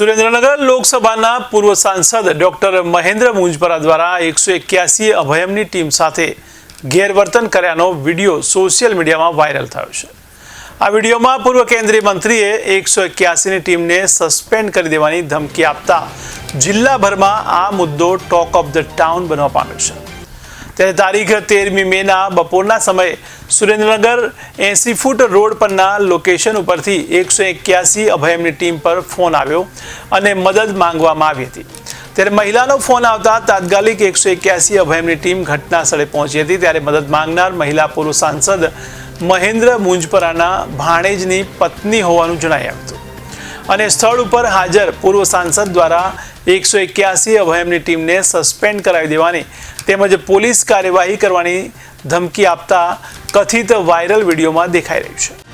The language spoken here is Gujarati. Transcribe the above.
સુરેન્દ્રનગર લોકસભાના પૂર્વ સાંસદ ડોક્ટર મહેન્દ્ર મુંજપરા દ્વારા એકસો એક્યાસી અભયમની ટીમ સાથે ગેરવર્તન કર્યાનો વીડિયો સોશિયલ મીડિયામાં વાયરલ થયો છે. આ વિડીયોમાં પૂર્વ કેન્દ્રીય મંત્રીએ એકસો એક્યાસીની ટીમને સસ્પેન્ડ કરી દેવાની ધમકી આપતા જિલ્લાભરમાં આ મુદ્દો ટોક ઓફ ધ ટાઉન બનવા પામ્યો છે. ત્યારે તારીખ તેરમી મેના બપોરના સમયે સુરેન્દ્રનગર એંસી ફૂટ રોડ પરના લોકેશન ઉપરથી એકસો એક્યાસી અભયમની ટીમ પર ફોન આવ્યો અને મદદ માંગવામાં આવી હતી. ત્યારે મહિલાનો ફોન આવતા તાત્કાલિક એકસો એક્યાસી અભયમની ટીમ ઘટના સ્થળે પહોંચી હતી. ત્યારે મદદ માંગનાર મહિલા પૂર્વ સાંસદ મહેન્દ્ર મુંજપરાના ભાણેજની પત્ની હોવાનું જણાઈ હતું. અને સ્થળ ઉપર હાજર પૂર્વ સાંસદ દ્વારા એકસો એક્યાસી અભયમની ટીમને સસ્પેન્ડ કરાવી દેવાની તેમજ પોલીસ કાર્યવાહી કરવાની ધમકી આપતા કથિત વાયરલ વિડીયોમાં દેખાઈ રહ્યું છે.